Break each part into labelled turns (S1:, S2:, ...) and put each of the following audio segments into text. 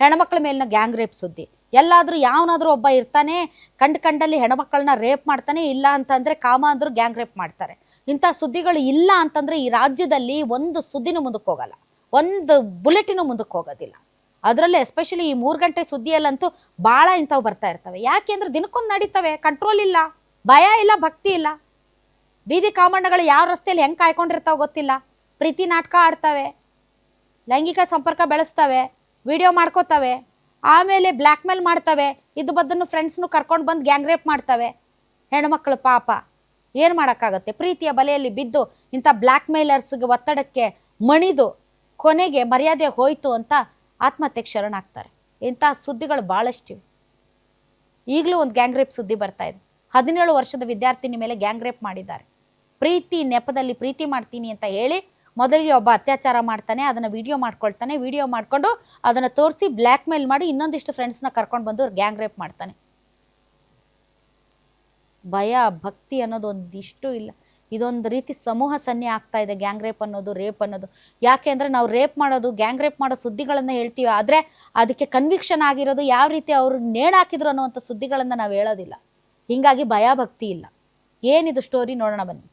S1: ಹೆಣ್ಮಕ್ಳ ಮೇಲಿನ gang rape ಸುದ್ದಿ. ಎಲ್ಲಾದರೂ ಯಾವನಾದ್ರೂ ಒಬ್ಬ ಇರ್ತಾನೆ, ಕಂಡು ಕಂಡಲ್ಲಿ ಹೆಣ್ಮಕ್ಳನ್ನ ರೇಪ್ ಮಾಡ್ತಾನೆ, ಇಲ್ಲ ಅಂತಂದ್ರೆ ಕಾಮ ಅಂದರೂ ಗ್ಯಾಂಗ್ ರೇಪ್ ಮಾಡ್ತಾರೆ. ಇಂಥ ಸುದ್ದಿಗಳು ಇಲ್ಲ ಅಂತಂದ್ರೆ ಈ ರಾಜ್ಯದಲ್ಲಿ ಒಂದು ಸುದ್ದಿನೂ ಮುಂದಕ್ಕೆ ಹೋಗಲ್ಲ. ಒಂದು ಬುಲೆಟಿನೂ ಮುಂದಕ್ಕೆ ಹೋಗೋದಿಲ್ಲ. ಅದರಲ್ಲೇ ಎಸ್ಪೆಷಲಿ ಈ ಮೂರು ಗಂಟೆ ಸುದ್ದಿಯಲ್ಲಂತೂ ಭಾಳ ಇಂಥವು ಬರ್ತಾ ಇರ್ತವೆ. ಯಾಕೆ ಅಂದರೆ ದಿನಕ್ಕೊಂದು ನಡೀತವೆ ಕಂಟ್ರೋಲ್ ಇಲ್ಲ, ಭಯ ಇಲ್ಲ, ಭಕ್ತಿ ಇಲ್ಲ. ಬೀದಿ ಕಾಮಣ್ಣಗಳು ಯಾವ ರಸ್ತೆಯಲ್ಲಿ ಹೆಂಗೆ ಕಾಯ್ಕೊಂಡಿರ್ತಾವೆ ಗೊತ್ತಿಲ್ಲ. ಪ್ರೀತಿ ನಾಟಕ ಆಡ್ತವೆ, ಲೈಂಗಿಕ ಸಂಪರ್ಕ ಬೆಳೆಸ್ತವೆ. ವಿಡಿಯೋ ಮಾಡ್ಕೋತವೆ, ಆಮೇಲೆ ಬ್ಲ್ಯಾಕ್ ಮೇಲ್ ಮಾಡ್ತವೆ, ಇದು ಬದ್ದನ್ನು ಫ್ರೆಂಡ್ಸ್ನು ಕರ್ಕೊಂಡು ಬಂದು ಗ್ಯಾಂಗ್ ರೇಪ್ ಮಾಡ್ತವೆ. ಹೆಣ್ಮಕ್ಳು ಪಾಪ, ಏನು ಮಾಡೋಕ್ಕಾಗತ್ತೆ? ಪ್ರೀತಿಯ ಬಲೆಯಲ್ಲಿ ಬಿದ್ದು ಇಂಥ ಬ್ಲ್ಯಾಕ್ ಮೇಲರ್ಸ್ಗೆ ಒತ್ತಡಕ್ಕೆ ಮಣಿದು ಕೊನೆಗೆ ಮರ್ಯಾದೆ ಹೋಯಿತು ಅಂತ ಆತ್ಮಹತ್ಯೆಗೆ ಶರಣಾಗ್ತಾರೆ. ಇಂಥ ಸುದ್ದಿಗಳು ಭಾಳಷ್ಟಿವೆ ಈಗಲೂ ಒಂದು ಗ್ಯಾಂಗ್ ರೇಪ್ ಸುದ್ದಿ ಬರ್ತಾ ಇದೆ. ಹದಿನೇಳು ವರ್ಷದ ವಿದ್ಯಾರ್ಥಿನಿ ಮೇಲೆ ಗ್ಯಾಂಗ್ ರೇಪ್ ಮಾಡಿದ್ದಾರೆ. ಪ್ರೀತಿ ನೆಪದಲ್ಲಿ ಪ್ರೀತಿ ಮಾಡ್ತೀನಿ ಅಂತ ಹೇಳಿ ಮೊದಲಿಗೆ ಒಬ್ಬ ಅತ್ಯಾಚಾರ ಮಾಡ್ತಾನೆ, ಅದನ್ನು ವಿಡಿಯೋ ಮಾಡ್ಕೊಳ್ತಾನೆ ವಿಡಿಯೋ ಮಾಡ್ಕೊಂಡು ಅದನ್ನು ತೋರಿಸಿ ಬ್ಲ್ಯಾಕ್ ಮೇಲ್ ಮಾಡಿ ಇನ್ನೊಂದಿಷ್ಟು ಫ್ರೆಂಡ್ಸ್ನ ಕರ್ಕೊಂಡು ಬಂದು ಗ್ಯಾಂಗ್ ರೇಪ್ ಮಾಡ್ತಾನೆ. ಭಯ, ಭಕ್ತಿ ಅನ್ನೋದು ಒಂದಿಷ್ಟು ಇಲ್ಲ. ಇದೊಂದು ರೀತಿ ಸಮೂಹ ಸನ್ನೆ ಆಗ್ತಾ ಇದೆ ಗ್ಯಾಂಗ್ ರೇಪ್ ಅನ್ನೋದು ರೇಪ್ ಅನ್ನೋದು. ಯಾಕೆ ಅಂದರೆ ನಾವು ರೇಪ್ ಮಾಡೋದು ಗ್ಯಾಂಗ್ ರೇಪ್ ಮಾಡೋ ಸುದ್ದಿಗಳನ್ನು ಹೇಳ್ತೀವಿ, ಆದರೆ ಅದಕ್ಕೆ ಕನ್ವಿಕ್ಷನ್ ಆಗಿರೋದು ಯಾವ ರೀತಿ ಅವರು ನೇಣಾಕಿದ್ರು ಅನ್ನುವಂಥ ಸುದ್ದಿಗಳನ್ನು ನಾವು ಹೇಳೋದಿಲ್ಲ. ಹೀಗಾಗಿ ಭಯ, ಭಕ್ತಿ ಇಲ್ಲ. ಏನಿದು ಸ್ಟೋರಿ ನೋಡೋಣ ಬನ್ನಿ.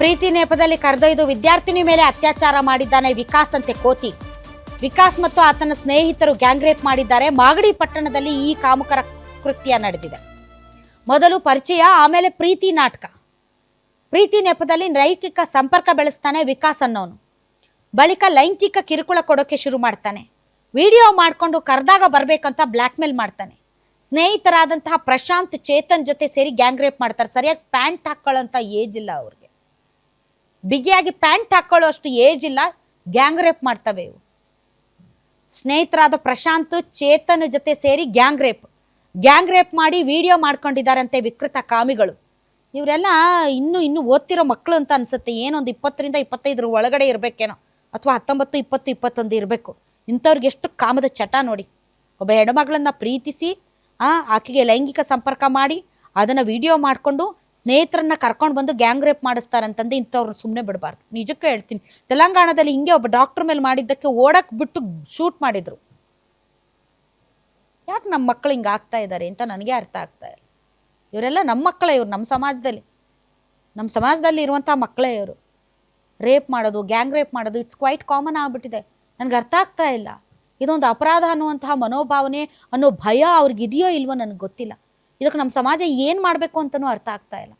S1: ಪ್ರೀತಿ ನೆಪದಲ್ಲಿ ಕರೆದೊಯ್ದು ವಿದ್ಯಾರ್ಥಿನಿ ಮೇಲೆ ಅತ್ಯಾಚಾರ ಮಾಡಿದ್ದಾನೆ ವಿಕಾಸ್ ಅಂತೆ ಕೋತಿ. ವಿಕಾಸ್ ಮತ್ತು ಆತನ ಸ್ನೇಹಿತರು ಗ್ಯಾಂಗ್ ರೇಪ್ ಮಾಡಿದ್ದಾರೆ. ಮಾಗಡಿ ಪಟ್ಟಣದಲ್ಲಿ ಈ ಕಾಮುಕರ ಕೃತ್ಯ ನಡೆದಿದೆ. ಮೊದಲು ಪರಿಚಯ, ಆಮೇಲೆ ಪ್ರೀತಿ ನಾಟಕ. ಪ್ರೀತಿ ನೆಪದಲ್ಲಿ ಲೈಂಗಿಕ ಸಂಪರ್ಕ ಬೆಳೆಸ್ತಾನೆ ವಿಕಾಸ್ ಅನ್ನೋನು. ಬಳಿಕ ಲೈಂಗಿಕ ಕಿರುಕುಳ ಕೊಡೋಕೆ ಶುರು ಮಾಡ್ತಾನೆ. ವಿಡಿಯೋ ಮಾಡಿಕೊಂಡು ಕರೆದಾಗ ಬರಬೇಕಂತ ಬ್ಲ್ಯಾಕ್ಮೇಲ್ ಮಾಡ್ತಾನೆ. ಸ್ನೇಹಿತರಾದಂತಹ ಪ್ರಶಾಂತ್, ಚೇತನ್ ಜೊತೆ ಸೇರಿ ಗ್ಯಾಂಗ್ ರೇಪ್ ಮಾಡ್ತಾರೆ. ಸರಿಯಾಗಿ ಪ್ಯಾಂಟ್ ಹಾಕೊಳ್ಳೋಂಥ ಏಜ್ ಇಲ್ಲ ಅವ್ರಿಗೆ ಬಿಗಿಯಾಗಿ ಪ್ಯಾಂಟ್ ಹಾಕೊಳ್ಳೋ ಅಷ್ಟು ಏಜ್ ಇಲ್ಲ, ಗ್ಯಾಂಗ್ ರೇಪ್ ಮಾಡ್ತವೆ ಇವು. ಸ್ನೇಹಿತರಾದ ಪ್ರಶಾಂತ್, ಚೇತನ್ ಜೊತೆ ಸೇರಿ ಗ್ಯಾಂಗ್ ರೇಪ್. ಗ್ಯಾಂಗ್ ರೇಪ್ ಮಾಡಿ ವಿಡಿಯೋ ಮಾಡ್ಕೊಂಡಿದ್ದಾರಂತೆ ವಿಕೃತ ಕಾಮಿಗಳು. ಇವರೆಲ್ಲ ಇನ್ನೂ ಇನ್ನು ಓದ್ತಿರೋ ಮಕ್ಕಳು ಅಂತ ಅನ್ಸುತ್ತೆ. ಏನೊಂದು ಇಪ್ಪತ್ತರಿಂದ ಇಪ್ಪತ್ತೈದರ ಒಳಗಡೆ ಇರಬೇಕೇನೋ, ಅಥವಾ ಹತ್ತೊಂಬತ್ತು, ಇಪ್ಪತ್ತು, ಇಪ್ಪತ್ತೊಂದು ಇರಬೇಕು. ಇಂಥವ್ರಿಗೆ ಎಷ್ಟು ಕಾಮದ ಚಟ ನೋಡಿ. ಒಬ್ಬ ಹೆಣ್ಮಗಳನ್ನು ಪ್ರೀತಿಸಿ ಆಕೆಗೆ ಲೈಂಗಿಕ ಸಂಪರ್ಕ ಮಾಡಿ, ಅದನ್ನು ವಿಡಿಯೋ ಮಾಡಿಕೊಂಡು ಸ್ನೇಹಿತರನ್ನ ಕರ್ಕೊಂಡು ಬಂದು ಗ್ಯಾಂಗ್ ರೇಪ್ ಮಾಡಿಸ್ತಾರಂತಂದು ಇಂಥವ್ರನ್ನ ಸುಮ್ಮನೆ ಬಿಡಬಾರ್ದು. ನಿಜಕ್ಕೆ ಹೇಳ್ತೀನಿ. ತೆಲಂಗಾಣದಲ್ಲಿ ಹಿಂಗೆ ಒಬ್ಬ ಡಾಕ್ಟರ್ ಮೇಲೆ ಮಾಡಿದ್ದಕ್ಕೆ ಓಡಕ್ಕೆ ಬಿಟ್ಟು ಶೂಟ್ ಮಾಡಿದ್ರು. ಯಾಕೆ ನಮ್ಮ ಮಕ್ಕಳು ಹಿಂಗೆ ಆಗ್ತಾ ಇದ್ದಾರೆ ಅಂತ ನನಗೆ ಅರ್ಥ ಆಗ್ತಾ ಇಲ್ಲ. ಇವರೆಲ್ಲ ನಮ್ಮ ಮಕ್ಕಳೇ ಇವರು ನಮ್ಮ ಸಮಾಜದಲ್ಲಿ. ನಮ್ಮ ಸಮಾಜದಲ್ಲಿ ಇರುವಂಥ ಮಕ್ಕಳೇ ಇವರು. ರೇಪ್ ಮಾಡೋದು, ಗ್ಯಾಂಗ್ ರೇಪ್ ಮಾಡೋದು, ಇಟ್ಸ್ ಕ್ವೈಟ್ ಕಾಮನ್ ಆಗಿಬಿಟ್ಟಿದೆ. ನನಗೆ ಅರ್ಥ ಆಗ್ತಾ ಇಲ್ಲ. ಇದೊಂದು ಅಪರಾಧ ಅನ್ನುವಂತಹ ಮನೋಭಾವನೆ ಅನ್ನೋ ಭಯ ಅವ್ರಿಗಿದೆಯೋ ಇಲ್ವೋ ನನಗೆ ಗೊತ್ತಿಲ್ಲ. ಇದಕ್ಕೆ ನಮ್ಮ ಸಮಾಜ ಏನು ಮಾಡಬೇಕು ಅಂತಲೂ ಅರ್ಥ ಆಗ್ತಾ ಇಲ್ಲ.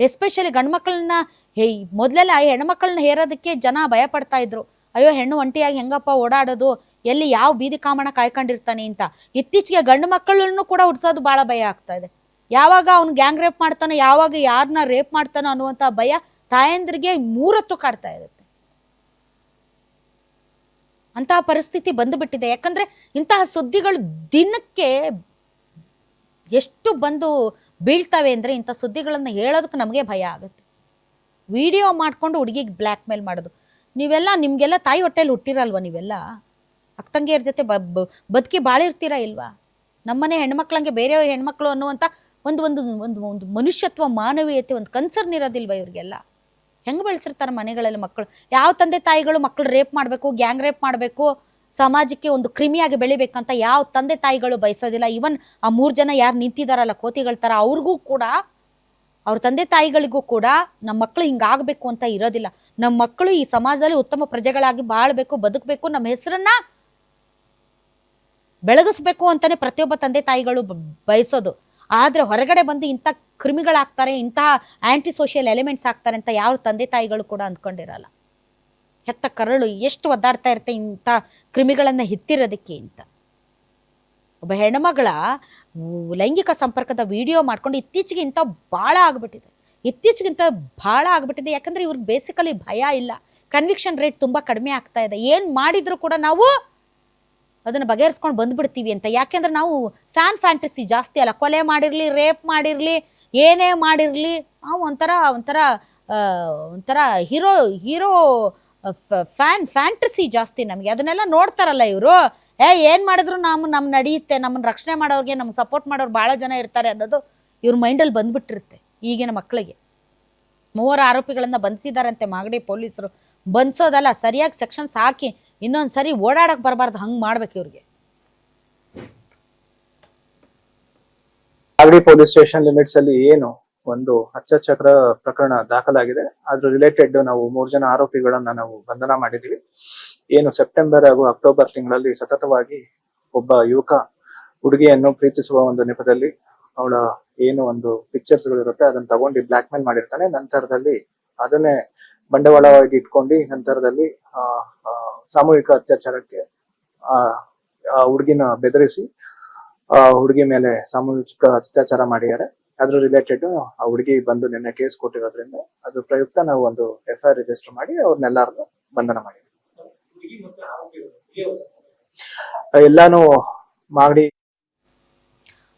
S1: ಎಸ್ಪೆಷಲಿ ಗಂಡು ಮಕ್ಕಳನ್ನ ಹೇ, ಮೊದಲೆಲ್ಲ ಹೆಣ್ಮಕ್ಳನ್ನ ಹೇರೋದಕ್ಕೆ ಜನ ಭಯ ಪಡ್ತಾ ಇದ್ರು. ಅಯ್ಯೋ, ಹೆಣ್ಣು ಒಂಟಿಯಾಗಿ ಹೆಂಗಪ್ಪ ಓಡಾಡೋದು, ಎಲ್ಲಿ ಯಾವ ಬೀದಿ ಕಾಮಣ ಕಾಯ್ಕೊಂಡಿರ್ತಾನೆ ಅಂತ. ಇತ್ತೀಚೆಗೆ ಗಂಡು ಮಕ್ಕಳನ್ನು ಕೂಡ ಹುಡ್ಸೋದು ಭಾಳ ಭಯ ಆಗ್ತಾ ಇದೆ. ಯಾವಾಗ ಅವ್ನು ಗ್ಯಾಂಗ್ ರೇಪ್ ಮಾಡ್ತಾನೋ, ಯಾವಾಗ ಯಾರನ್ನ ರೇಪ್ ಮಾಡ್ತಾನೋ ಅನ್ನುವಂಥ ಭಯ ತಾಯಂದ್ರಿಗೆ ಮೂರತ್ತು ಕಾಡ್ತಾ ಇರುತ್ತೆ. ಅಂತಹ ಪರಿಸ್ಥಿತಿ ಬಂದುಬಿಟ್ಟಿದೆ. ಯಾಕಂದ್ರೆ ಇಂತಹ ಸುದ್ದಿಗಳು ದಿನಕ್ಕೆ ಎಷ್ಟು ಬಂದು ಬೀಳ್ತವೆ ಅಂದರೆ ಇಂಥ ಸುದ್ದಿಗಳನ್ನು ಹೇಳೋದಕ್ಕೆ ನಮಗೆ ಭಯ ಆಗುತ್ತೆ. ವಿಡಿಯೋ ಮಾಡಿಕೊಂಡು ಹುಡುಗಿಗೆ ಬ್ಲ್ಯಾಕ್ ಮೇಲ್ ಮಾಡೋದು. ನೀವೆಲ್ಲ ನಿಮಗೆಲ್ಲ ತಾಯಿ ಹೊಟ್ಟೆಲಿ ಹುಟ್ಟಿರಲ್ವ ನೀವೆಲ್ಲ? ಅಕ್ಕಂಗಿಯರ ಜೊತೆ ಬ ಬದುಕಿ ಬಾಳಿರ್ತೀರ ಇಲ್ವಾ? ನಮ್ಮನೆ ಹೆಣ್ಮಕ್ಳಂಗೆ ಬೇರೆ ಹೆಣ್ಮಕ್ಳು ಅನ್ನುವಂಥ ಒಂದು ಒಂದು ಒಂದು ಒಂದು ಮನುಷ್ಯತ್ವ, ಮಾನವೀಯತೆ, ಒಂದು ಕನ್ಸರ್ನ್ ಇರೋದಿಲ್ವ ಇವ್ರಿಗೆಲ್ಲ? ಹೆಂಗೆ ಬೆಳೆಸಿರ್ತಾರೆ ಮನೆಗಳಲ್ಲಿ ಮಕ್ಕಳು ಯಾವ ತಂದೆ ತಾಯಿಗಳು ಮಕ್ಕಳು ರೇಪ್ ಮಾಡಬೇಕು, ಗ್ಯಾಂಗ್ ರೇಪ್ ಮಾಡಬೇಕು? ಸಮಾಜಕ್ಕೆ ಒಂದು ಕ್ರಿಮಿಯಾಗಿ ಬೆಳಿಬೇಕಂತ ಯಾವ ತಂದೆ ತಾಯಿಗಳು ಬಯಸೋದಿಲ್ಲ. ಇವನ್ ಆ ಮೂರು ಜನ ಯಾರು ನಿಂತಿದಾರಲ್ಲ ಕೋತಿಗಳ ಥರ ಅವ್ರಿಗೂ ಕೂಡ, ಅವ್ರ ತಂದೆ ತಾಯಿಗಳಿಗೂ ಕೂಡ ನಮ್ಮ ಮಕ್ಕಳು ಹಿಂಗಾಗಬೇಕು ಅಂತ ಇರೋದಿಲ್ಲ. ನಮ್ಮ ಮಕ್ಕಳು ಈ ಸಮಾಜದಲ್ಲಿ ಉತ್ತಮ ಪ್ರಜೆಗಳಾಗಿ ಬಾಳ್ಬೇಕು, ಬದುಕಬೇಕು ನಮ್ಮ ಹೆಸರನ್ನ ಬೆಳಗಿಸ್ಬೇಕು ಅಂತಾನೆ ಪ್ರತಿಯೊಬ್ಬ ತಂದೆ ತಾಯಿಗಳು ಬಯಸೋದು. ಆದರೆ ಹೊರಗಡೆ ಬಂದು ಇಂಥ ಕ್ರಿಮಿಗಳಾಗ್ತಾರೆ, ಇಂತಹ ಆ್ಯಂಟಿ ಸೋಷಿಯಲ್ ಎಲಿಮೆಂಟ್ಸ್ ಆಗ್ತಾರೆ ಅಂತ ಯಾವ ತಂದೆ ತಾಯಿಗಳು ಕೂಡ ಅಂದ್ಕೊಂಡಿರಲ್ಲ. ಹೆತ್ತ ಕರಳು ಎಷ್ಟು ಒದ್ದಾಡ್ತಾ ಇರುತ್ತೆ ಇಂಥ ಕ್ರಿಮಿಗಳನ್ನು ಹಿತ್ತಿರೋದಕ್ಕೆ ಅಂತ. ಒಬ್ಬ ಹೆಣ್ಮಗಳ ಲೈಂಗಿಕ ಸಂಪರ್ಕದ ವಿಡಿಯೋ ಮಾಡ್ಕೊಂಡು ಇತ್ತೀಚೆಗೆ ಇಂಥ ಭಾಳ ಆಗಿಬಿಟ್ಟಿದೆ. ಇತ್ತೀಚೆಗೆ ಇಂಥ ಭಾಳ ಆಗಿಬಿಟ್ಟಿದೆ. ಯಾಕಂದರೆ ಇವ್ರಿಗೆ ಬೇಸಿಕಲಿ ಭಯ ಇಲ್ಲ. ಕನ್ವಿಕ್ಷನ್ ರೇಟ್ ತುಂಬ ಕಡಿಮೆ ಆಗ್ತಾ ಇದೆ. ಏನು ಮಾಡಿದರೂ ಕೂಡ ನಾವು ಅದನ್ನು ಬಗೆಹರಿಸ್ಕೊಂಡು ಬಂದುಬಿಡ್ತೀವಿ ಅಂತ. ಯಾಕೆಂದ್ರೆ ನಾವು ಫ್ಯಾನ್ ಫ್ಯಾಂಟಸಿ ಜಾಸ್ತಿ ಅಲ್ಲ. ಕೊಲೆ ಮಾಡಿರಲಿ ರೇಪ್ ಮಾಡಿರಲಿ, ಏನೇ ಮಾಡಿರಲಿ, ನಾವು ಒಂಥರ ಒಂಥರ ಒಂಥರ ಹೀರೋ ಹೀರೋ ಫ್ಯಾನ್, ಫ್ಯಾಂಟಸಿ ಜಾಸ್ತಿ ನಮಗೆ. ಅದನ್ನೆಲ್ಲ ನೋಡ್ತಾರಲ್ಲ ಇವರು. ಏ, ಏನು ಮಾಡಿದ್ರು ನಮ್ಮ ನಮ್ಮ ನಡೆಯುತ್ತೆ ನಮ್ಮನ್ನು ರಕ್ಷಣೆ ಮಾಡೋರಿಗೆ ನಮ್ಮ ಸಪೋರ್ಟ್ ಮಾಡೋರು ಭಾಳ ಜನ ಇರ್ತಾರೆ ಅನ್ನೋದು ಇವ್ರ ಮೈಂಡಲ್ಲಿ ಬಂದುಬಿಟ್ಟಿರುತ್ತೆ ಈಗಿನ ಮಕ್ಕಳಿಗೆ ಮೂವರು ಆರೋಪಿಗಳನ್ನು ಬಂಧಿಸಿದಾರಂತೆ ಮಾಗಡಿ ಪೊಲೀಸರು. ಬಂಧಿಸೋದಲ್ಲ ಸರಿಯಾಗಿ ಸೆಕ್ಷನ್ಸ್ ಹಾಕಿ ಇನ್ನೊಂದು ಸರಿ ಓಡಾಡಕ್ಕೆ ಬರಬಾರ್ದು, ಹಂಗೆ ಮಾಡ್ಬೇಕು ಇವ್ರಿಗೆ.
S2: ಮಾಗಡಿ ಪೊಲೀಸ್ ಸ್ಟೇಷನ್ ಲಿಮಿಟ್ಸ್ ಅಲ್ಲಿ ಏನು? ಒಂದು ಹಚ್ಚಚಕ್ರ ಪ್ರಕರಣ ದಾಖಲಾಗಿದೆ. ಅದ್ರ ರಿಲೇಟೆಡ್ ನಾವು ಮೂರು ಜನ ಆರೋಪಿಗಳನ್ನ ನಾವು ಬಂಧನ ಮಾಡಿದ್ವಿ. ಏನು ಸೆಪ್ಟೆಂಬರ್ ಹಾಗೂ ಅಕ್ಟೋಬರ್ ತಿಂಗಳಲ್ಲಿ ಸತತವಾಗಿ ಒಬ್ಬ ಯುವಕ ಹುಡುಗಿಯನ್ನು ಪ್ರೀತಿಸುವ ಒಂದು ನೆಪದಲ್ಲಿ ಅವಳ ಏನು ಒಂದು ಪಿಕ್ಚರ್ಸ್ ಗಳಿರುತ್ತೆ ಅದನ್ನ ತಗೊಂಡು ಬ್ಲಾಕ್ ಮೇಲ್ ಮಾಡಿರ್ತಾನೆ. ನಂತರದಲ್ಲಿ ಅದನ್ನೇ ಬಂಡವಾಳವಾಗಿ ಇಟ್ಕೊಂಡು ನಂತರದಲ್ಲಿ ಆ, ಸಾಮೂಹಿಕ ಅತ್ಯಾಚಾರಕ್ಕೆ ಆ ಹುಡುಗಿನ ಬೆದರಿಸಿ ಆ ಹುಡುಗಿ ಮೇಲೆ ಸಾಮೂಹಿಕ ಅತ್ಯಾಚಾರ ಮಾಡಿದ್ದಾರೆ. ಅದ್ರ ರಿಲೇಟೆಡ್ ಆ ಹುಡುಗಿ ಬಂದು ನಿನ್ನೆ ಕೇಸ್ ಕೊಟ್ಟಿರೋದ್ರಿಂದ ಅದ್ರ ಪ್ರಯುಕ್ತ ನಾವು ಒಂದು ಎಫ್ ಐ ಆರ್ ರಿಜಿಸ್ಟರ್ ಮಾಡಿ ಅವ್ರನ್ನೆಲ್ಲಾರು ಬಂಧನ ಮಾಡಿ. ಎಲ್ಲಾನು ಮಾಡಿ.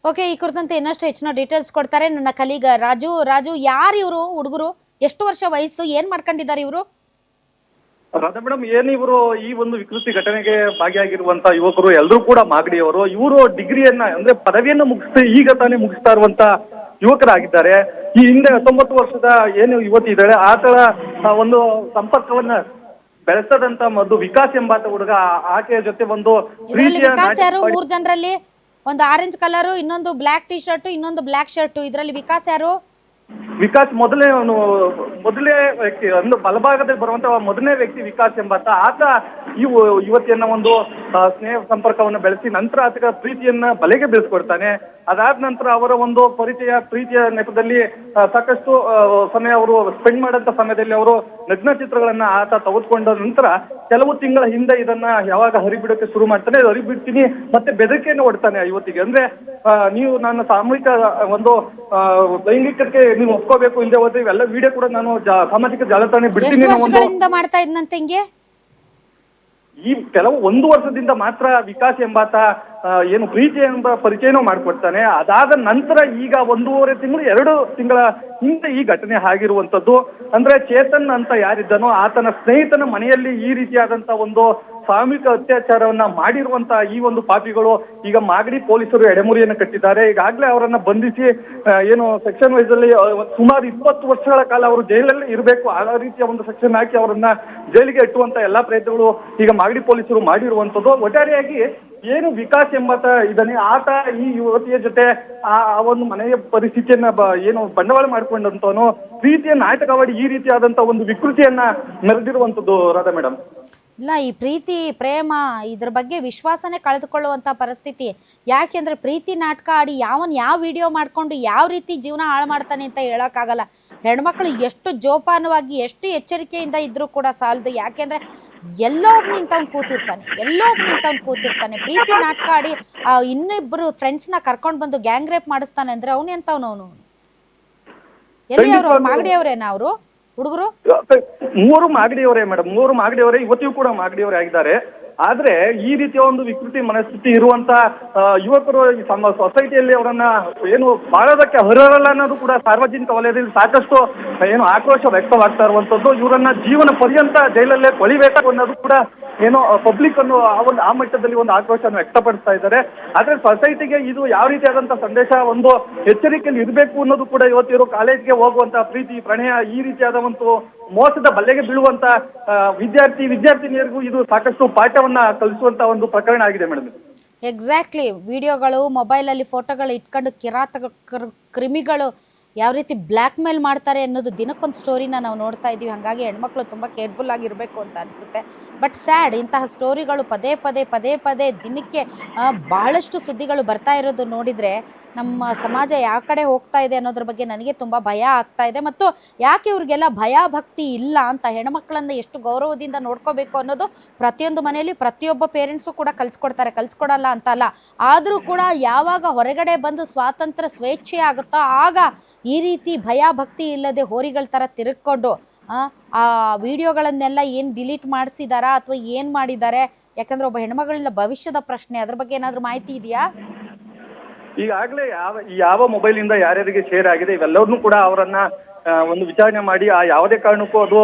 S1: ಓಕೆ ಈ ಕುರಿತಂತೆ ಇನ್ನಷ್ಟು ಹೆಚ್ಚಿನ ಡೀಟೇಲ್ಸ್ ಕೊಡ್ತಾರೆ ನನ್ನ ಕಲೀಗ ರಾಜು. ರಾಜು ಯಾರು ಇವರು ಹುಡುಗರು? ಎಷ್ಟು ವರ್ಷ ವಯಸ್ಸು? ಏನ್ ಮಾಡ್ಕೊಂಡಿದ್ದಾರೆ ಇವರು?
S3: ರಾಧಾ ಮೇಡಮ್ ಏನ್ ಇವರು ಈ ಒಂದು ವಿಕೃತಿ ಘಟನೆಗೆ ಭಾಗಿಯಾಗಿರುವಂತ ಯುವಕರು ಎಲ್ಲರೂ ಕೂಡ ಮಾಗಡಿಯವರು ಇವರು ಡಿಗ್ರಿಯನ್ನ ಅಂದ್ರೆ ಪದವಿಯನ್ನ ಮುಗಿಸ್ತಾ ಈಗ ತಾನೇ ಮುಗಿಸ್ತಾ ಇರುವಂತ ಯುವಕರಾಗಿದ್ದಾರೆ. ಈ ಹಿಂದೆ ಹತ್ತೊಂಬತ್ತು ವರ್ಷದ ಏನು ಯುವತಿ ಇದ್ದಾಳೆ ಆತಳ ಒಂದು ಸಂಪರ್ಕವನ್ನ ಬೆಳೆಸದಂತ ಒಂದು ವಿಕಾಸ್ ಎಂಬಾತ ಹುಡುಗ ಆಕೆಯ ಜೊತೆ ಒಂದು
S1: ವಿಕಾಸ್ ಯಾರು? ಮೂರು ಜನರಲ್ಲಿ ಒಂದು ಆರೆಂಜ್ ಕಲರ್ ಇನ್ನೊಂದು ಬ್ಲಾಕ್ ಟಿ ಶರ್ಟ್ ಇನ್ನೊಂದು ಬ್ಲಾಕ್ ಶರ್ಟ್ ಇದರಲ್ಲಿ ವಿಕಾಸ್ ಯಾರು?
S3: ವಿಕಾಸ್ ಮೊದಲೇ ಅವನು ಮೊದಲೇ ವ್ಯಕ್ತಿ ಒಂದು ಬಲಭಾಗದಲ್ಲಿ ಬರುವಂತ ಮೊದಲನೇ ವ್ಯಕ್ತಿ ವಿಕಾಸ್ ಎಂಬಾತ. ಆತ ಈ ಯುವತಿಯನ್ನ ಒಂದು ಸ್ನೇಹ ಸಂಪರ್ಕವನ್ನು ಬೆಳೆಸಿ ನಂತರ ಆತಗ ಪ್ರೀತಿಯನ್ನ ಬಲೆಗೆ ಬೆಳೆಸ್ಕೊಡ್ತಾನೆ. ಅದಾದ ನಂತರ ಅವರ ಒಂದು ಪರಿಚಯ ಪ್ರೀತಿಯ ನೆಪದಲ್ಲಿ ಸಾಕಷ್ಟು ಸಮಯ ಅವರು ಸ್ಪೆಂಡ್ ಮಾಡಂತ ಸಮಯದಲ್ಲಿ ಅವರು ನಗ್ನ ಚಿತ್ರಗಳನ್ನ ಆತ ತೆಗೆದುಕೊಂಡ ನಂತರ ಕೆಲವು ತಿಂಗಳ ಹಿಂದೆ ಇದನ್ನ ಯಾವಾಗ ಹರಿಬಿಡಕ್ಕೆ ಶುರು ಮಾಡ್ತಾನೆ ಹರಿಬಿಡ್ತೀನಿ ಮತ್ತೆ ಬೆದರಿಕೆಯನ್ನು ಒಡ್ತಾನೆ ಇವತ್ತಿಗೆ ಅಂದ್ರೆ ನೀವು ನನ್ನ ಸಾಮೂಹಿಕ ಒಂದು ಲೈಂಗಿಕಕ್ಕೆ ನೀವು ಒಪ್ಕೋಬೇಕು ಇಲ್ಲದೆ ಹೋದ್ರೆ ಇವೆಲ್ಲ ವಿಡಿಯೋ ಕೂಡ ನಾನು ಸಾಮಾಜಿಕ ಜಾಲತಾಣ ಬಿಡ್ತೀನಿ
S1: ಮಾಡ್ತಾ ಇದ್ನಂತೆ ಹಿಂಗೆ?
S3: ಈ ಕೆಲವು ಒಂದು ವರ್ಷದಿಂದ ಮಾತ್ರ ವಿಕಾಸ್ ಎಂಬಾತ ಏನು ಪ್ರೀತಿ ಎಂಬ ಪರಿಚಯನೂ ಮಾಡಿಕೊಡ್ತಾನೆ. ಅದಾದ ನಂತರ ಈಗ ಒಂದೂವರೆ ತಿಂಗಳು, ಎರಡು ತಿಂಗಳ ಹಿಂದೆ ಈ ಘಟನೆ ಆಗಿರುವಂತದ್ದು ಅಂದ್ರೆ ಚೇತನ್ ಅಂತ ಯಾರಿದ್ದನೋ, ಆತನ ಸ್ನೇಹಿತನ ಮನೆಯಲ್ಲಿ ಈ ರೀತಿಯಾದಂತ ಒಂದು ಸಾಮೂಹಿಕ ಅತ್ಯಾಚಾರವನ್ನ ಮಾಡಿರುವಂತಹ ಈ ಒಂದು ಪಾಪಿಗಳು, ಈಗ ಮಾಗಡಿ ಪೊಲೀಸರು ಎಡೆಮುರಿಯನ್ನು ಕಟ್ಟಿದ್ದಾರೆ. ಈಗಾಗಲೇ ಅವರನ್ನ ಬಂಧಿಸಿ ಏನು ಸೆಕ್ಷನ್ ವೈಸ್ ಅಲ್ಲಿ ಸುಮಾರು ಇಪ್ಪತ್ತು ವರ್ಷಗಳ ಕಾಲ ಅವರು ಜೈಲಲ್ಲಿ ಇರಬೇಕು. ಆ ರೀತಿಯ ಒಂದು ಸೆಕ್ಷನ್ ಹಾಕಿ ಅವರನ್ನ ಜೈಲಿಗೆ ಇಟ್ಟುವಂತ ಎಲ್ಲಾ ಪ್ರಯತ್ನಗಳು ಈಗ ಮಾಗಡಿ ಪೊಲೀಸರು ಮಾಡಿರುವಂತದ್ದು. ಒಟ್ಟಾರೆಯಾಗಿ ಏನು ವಿಕಾಸ್ ಎಂಬಾತ ಇದನ್ನ ಆತ ಈ ಯುವತಿಯ ಜೊತೆ ಆ ಒಂದು ಮನೆಯ ಪರಿಸ್ಥಿತಿಯನ್ನ ಏನು ಬಂಡವಾಳ ಮಾಡ್ಕೊಂಡಂತವನು, ಪ್ರೀತಿಯ ನಾಟಕವಾಡಿ ಈ ರೀತಿಯಾದಂತ ಒಂದು ವಿಕೃತಿಯನ್ನ ಮೆರೆದಿರುವಂತದ್ದು ರಾಧಾ ಮೇಡಮ್
S1: ಇಲ್ಲ ಈ ಪ್ರೀತಿ ಪ್ರೇಮ ಇದ್ರ ಬಗ್ಗೆ ವಿಶ್ವಾಸನೇ ಕಳೆದುಕೊಳ್ಳುವಂಥ ಪರಿಸ್ಥಿತಿ. ಯಾಕೆಂದರೆ ಪ್ರೀತಿ ನಾಟಕ ಆಡಿ ಯಾವನ್ ಯಾವ ವಿಡಿಯೋ ಮಾಡ್ಕೊಂಡು ಯಾವ ರೀತಿ ಜೀವನ ಹಾಳು ಮಾಡ್ತಾನೆ ಅಂತ ಹೇಳೋಕ್ಕಾಗಲ್ಲ. ಹೆಣ್ಮಕ್ಳು ಎಷ್ಟು ಜೋಪಾನವಾಗಿ ಎಷ್ಟು ಎಚ್ಚರಿಕೆಯಿಂದ ಇದ್ದರೂ ಕೂಡ ಸಾಲದು. ಯಾಕೆಂದರೆ ಎಲ್ಲೋ ಒಬ್ಬ ನಿಂತವ್ನು ಕೂತಿರ್ತಾನೆ ಎಲ್ಲೋ ಒಬ್ಬ ನಿಂತವ್ನು ಕೂತಿರ್ತಾನೆ. ಪ್ರೀತಿ ನಾಟಕ ಆಡಿ ಆ ಇನ್ನಿಬ್ಬರು ಫ್ರೆಂಡ್ಸ್ನ ಕರ್ಕೊಂಡು ಬಂದು ಗ್ಯಾಂಗ್ ರೇಪ್ ಮಾಡಿಸ್ತಾನೆ ಅಂದ್ರೆ ಅವನು ಎಂತವ್ನು ಅವನು ಎಲ್ಲಿ ಅವರು ಮಾಗಡಿಯವರೇನಾ ಅವರು? ಹುಡುಗರು?
S3: ಮೂರು ಮಾಗಡಿಯವರೇ ಮೇಡಮ್ ಮೂರು ಮಾಗಡಿಯವರೇ ಇವತ್ತಿಗೂ ಕೂಡ ಮಾಗಡಿಯವರೇ ಆಗಿದ್ದಾರೆ. ಆದ್ರೆ ಈ ರೀತಿಯ ಒಂದು ವಿಕೃತಿ ಮನಸ್ಥಿತಿ ಇರುವಂತ ಯುವಕರು ತಮ್ಮ ಸೊಸೈಟಿಯಲ್ಲಿ ಅವರನ್ನ ಏನು ಬಾಳೋದಕ್ಕೆ ಅರ್ಹರಲ್ಲ ಅನ್ನೋದು ಕೂಡ ಸಾರ್ವಜನಿಕ ವಲಯದಲ್ಲಿ ಸಾಕಷ್ಟು ಏನು ಆಕ್ರೋಶ ವ್ಯಕ್ತವಾಗ್ತಾ ಇರುವಂತದ್ದು. ಇವರನ್ನ ಜೀವನ ಪರ್ಯಂತ ಜೈಲಲ್ಲೇ ಕೊಳಿಬೇಕು ಅನ್ನೋದು ಕೂಡ ಏನು ಪಬ್ಲಿಕ್ ಅನ್ನು ಆ ಒಂದು, ಆ ಮಟ್ಟದಲ್ಲಿ ಒಂದು ಆಕ್ರೋಶವನ್ನು ವ್ಯಕ್ತಪಡಿಸ್ತಾ ಇದ್ದಾರೆ. ಆದ್ರೆ ಸೊಸೈಟಿಗೆ ಇದು ಯಾವ ರೀತಿಯಾದಂತ ಸಂದೇಶ ಒಂದು ಎಚ್ಚರಿಕೆಯಲ್ಲಿ ಇರಬೇಕು ಅನ್ನೋದು ಕೂಡ ಇವತ್ತಿರೋ ಕಾಲೇಜ್ಗೆ ಹೋಗುವಂತ ಪ್ರೀತಿ, ಪ್ರಣಯ, ಈ ರೀತಿಯಾದ ಒಂದು ಮೋಸದ ಬಲ್ಲೆಗೆ ಬೀಳುವಂತ ವಿದ್ಯಾರ್ಥಿ, ವಿದ್ಯಾರ್ಥಿನಿಯರಿಗೂ ಇದು ಸಾಕಷ್ಟು ಪಾಠವನ್ನ ಕಲಿಸುವಂತ ಒಂದು ಪ್ರಕರಣ ಆಗಿದೆ ಮೇಡಮ್
S1: ಎಕ್ಸಾಕ್ಟ್ಲಿ ವಿಡಿಯೋಗಳು ಮೊಬೈಲ್ ಅಲ್ಲಿ ಫೋಟೋಗಳು ಇಟ್ಕೊಂಡು ಕಿರಾತ ಕ್ರಿಮಿಗಳು ಯಾವ ರೀತಿ ಬ್ಲ್ಯಾಕ್ ಮೇಲ್ ಮಾಡ್ತಾರೆ ಅನ್ನೋದು ದಿನಕ್ಕೊಂದು ಸ್ಟೋರಿನ ನಾವು ನೋಡ್ತಾ ಇದ್ದೀವಿ. ಹಾಗಾಗಿ ಹೆಣ್ಮಕ್ಳು ತುಂಬಾ ಕೇರ್ಫುಲ್ ಆಗಿರ್ಬೇಕು ಅಂತ ಅನ್ಸುತ್ತೆ. ಬಟ್ ಸ್ಯಾಡ್ ಇಂತಹ ಸ್ಟೋರಿಗಳು ಪದೇ ಪದೇ ಪದೇ ಪದೇ ದಿನಕ್ಕೆ ಬಹಳಷ್ಟು ಸುದ್ದಿಗಳು ಬರ್ತಾ ಇರೋದು ನೋಡಿದರೆ ನಮ್ಮ ಸಮಾಜ ಯಾವ ಕಡೆ ಹೋಗ್ತಾ ಇದೆ ಅನ್ನೋದ್ರ ಬಗ್ಗೆ ನನಗೆ ತುಂಬ ಭಯ ಆಗ್ತಾ ಇದೆ. ಮತ್ತು ಯಾಕೆ ಇವ್ರಿಗೆಲ್ಲ ಭಯ ಭಕ್ತಿ ಇಲ್ಲ ಅಂತ ಹೆಣ್ಮಕ್ಳನ್ನ ಎಷ್ಟು ಗೌರವದಿಂದ ನೋಡ್ಕೋಬೇಕು ಅನ್ನೋದು ಪ್ರತಿಯೊಂದು ಮನೆಯಲ್ಲಿ ಪ್ರತಿಯೊಬ್ಬ ಪೇರೆಂಟ್ಸು ಕೂಡ ಕಲಿಸ್ಕೊಡ್ತಾರೆ. ಕಲಿಸ್ಕೊಡಲ್ಲ ಅಂತ ಅಲ್ಲ ಆದರೂ ಕೂಡ ಯಾವಾಗ ಹೊರಗಡೆ ಬಂದು ಸ್ವಾತಂತ್ರ್ಯ ಸ್ವೇಚ್ಛೆ ಆಗುತ್ತೋ ಆಗ ಈ ರೀತಿ ಭಯ ಭಕ್ತಿ ಇಲ್ಲದೆ ಹೋರಿಗಳ ಥರ ತಿರುಗ್ಕೊಂಡು ಆ, ವಿಡಿಯೋಗಳನ್ನೆಲ್ಲ ಏನು ಡಿಲೀಟ್ ಮಾಡಿಸಿದಾರಾ ಅಥವಾ ಏನು ಮಾಡಿದ್ದಾರೆ ಯಾಕಂದ್ರೆ ಒಬ್ಬ ಹೆಣ್ಮಗಳಿಂದ ಭವಿಷ್ಯದ ಪ್ರಶ್ನೆ. ಅದ್ರ ಬಗ್ಗೆ ಏನಾದರೂ ಮಾಹಿತಿ ಇದೆಯಾ?
S3: ಈಗಾಗಲೇ ಯಾವ ಯಾವ ಮೊಬೈಲ್ ಇಂದ ಯಾರ್ಯಾರಿಗೆ ಶೇರ್ ಆಗಿದೆ, ಇವೆಲ್ಲವನ್ನೂ ಕೂಡ ಅವರನ್ನ ಒಂದು ವಿಚಾರಣೆ ಮಾಡಿ, ಆ ಯಾವುದೇ ಕಾರಣಕ್ಕೂ ಅದು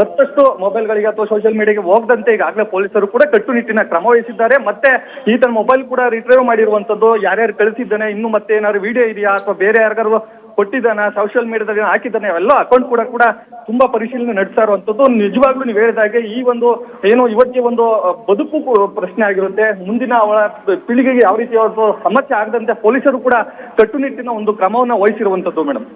S3: ಮತ್ತಷ್ಟು ಮೊಬೈಲ್ಗಳಿಗೆ ಅಥವಾ ಸೋಷಿಯಲ್ ಮೀಡಿಯಾಗೆ ಹೋಗದಂತೆ ಈಗಾಗಲೇ ಪೊಲೀಸರು ಕೂಡ ಕಟ್ಟುನಿಟ್ಟಿನ ಕ್ರಮ ವಹಿಸಿದ್ದಾರೆ. ಮತ್ತೆ ಈತನ ಮೊಬೈಲ್ ಕೂಡ ರಿಟ್ರೈವ್ ಮಾಡಿರುವಂತದ್ದು ಯಾರ್ಯಾರು ಕಳಿಸಿದ್ದಾನೆ, ಇನ್ನು ಮತ್ತೆ ಏನಾದ್ರು ವಿಡಿಯೋ ಇದೆಯಾ ಅಥವಾ ಬೇರೆ ಯಾರಿಗಾರು ಕೊಟ್ಟಿದ್ದಾನ ಸೋಷಿಯಲ್ ಮೀಡಿಯಾದಲ್ಲಿ ಹಾಕಿದ್ದಾನೆ ಅವೆಲ್ಲ ಅಕೌಂಟ್ ಕೂಡ ಕೂಡ ತುಂಬಾ ಪರಿಶೀಲನೆ ನಡೆಸ್ತಾ ಇರುವಂತದ್ದು. ನಿಜವಾಗ್ಲೂ ನೀವು ಹೇಳಿದಾಗೆ ಈ ಒಂದು ಏನು ಇವತ್ತಿಗೆ ಒಂದು ಬದುಕು ಪ್ರಶ್ನೆ ಆಗಿರುತ್ತೆ. ಮುಂದಿನ ಅವಳ ಪೀಳಿಗೆಗೆ ಯಾವ ರೀತಿ ಅವತ್ತು ಸಮಸ್ಯೆ ಆಗದಂತೆ ಪೊಲೀಸರು ಕೂಡ ಕಟ್ಟುನಿಟ್ಟಿನ ಒಂದು ಕ್ರಮವನ್ನು ವಹಿಸಿರುವಂತದ್ದು madam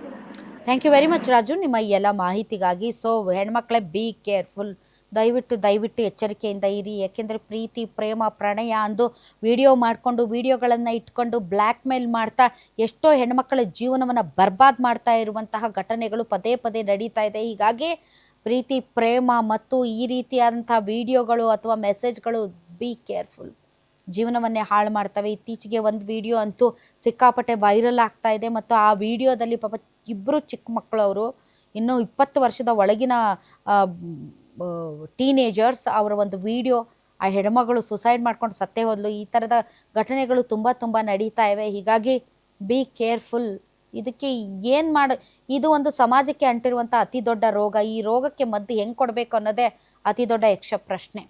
S1: thank you very much Raju. ನಿಮ್ಮ ಈ ಎಲ್ಲ ಮಾಹಿತಿಗಾಗಿ ಸೊ ಹೆಣ್ಮಕ್ಳೆ ಬಿ ಕೇರ್ಫುಲ್ ದಯವಿಟ್ಟು ದಯವಿಟ್ಟು ಎಚ್ಚರಿಕೆಯಿಂದ ಇರಿ. ಯಾಕೆಂದರೆ ಪ್ರೀತಿ, ಪ್ರೇಮ, ಪ್ರಣಯ ಅಂದು ವಿಡಿಯೋ ಮಾಡಿಕೊಂಡು ವಿಡಿಯೋಗಳನ್ನು ಇಟ್ಕೊಂಡು ಬ್ಲ್ಯಾಕ್ ಮೇಲ್ ಮಾಡ್ತಾ ಎಷ್ಟೋ ಹೆಣ್ಮಕ್ಕಳ ಜೀವನವನ್ನು ಬರ್ಬಾದ್ ಮಾಡ್ತಾ ಇರುವಂತಹ ಘಟನೆಗಳು ಪದೇ ಪದೇ ನಡೀತಾ ಇದೆ. ಹೀಗಾಗಿ ಪ್ರೀತಿ, ಪ್ರೇಮ ಮತ್ತು ಈ ರೀತಿಯಾದಂಥ ವಿಡಿಯೋಗಳು ಅಥವಾ ಮೆಸೇಜ್ಗಳು ಬಿ ಕೇರ್ಫುಲ್ ಜೀವನವನ್ನೇ ಹಾಳು ಮಾಡ್ತವೆ. ಇತ್ತೀಚೆಗೆ ಒಂದು ವಿಡಿಯೋ ಅಂತೂ ಸಿಕ್ಕಾಪಟ್ಟೆ ವೈರಲ್ ಆಗ್ತಾ ಇದೆ ಮತ್ತು ಆ ವಿಡಿಯೋದಲ್ಲಿ ಪಾಪ ಇಬ್ಬರು ಚಿಕ್ಕ ಮಕ್ಕಳವರು ಇನ್ನೂ ಇಪ್ಪತ್ತು ವರ್ಷದ ಒಳಗಿನ ಟೀನೇಜರ್ಸ್ ಅವರ ಒಂದು ವಿಡಿಯೋ ಆ ಹೆಣ್ಮಗಳು ಸುಸೈಡ್ ಮಾಡ್ಕೊಂಡು ಸತ್ತೇ ಹೋದ್ಲು. ಈ ಥರದ ಘಟನೆಗಳು ತುಂಬ ತುಂಬ ನಡೀತಾ ಇವೆ. ಹೀಗಾಗಿ ಬಿ ಕೇರ್ಫುಲ್ ಇದಕ್ಕೆ ಏನು ಮಾಡ, ಇದು ಒಂದು ಸಮಾಜಕ್ಕೆ ಅಂಟಿರುವಂಥ ಅತಿ ದೊಡ್ಡ ರೋಗ. ಈ ರೋಗಕ್ಕೆ ಮದ್ದು ಹೆಂಗೆ ಕೊಡಬೇಕು ಅನ್ನೋದೇ ಅತಿ ದೊಡ್ಡ ಯಕ್ಷ ಪ್ರಶ್ನೆ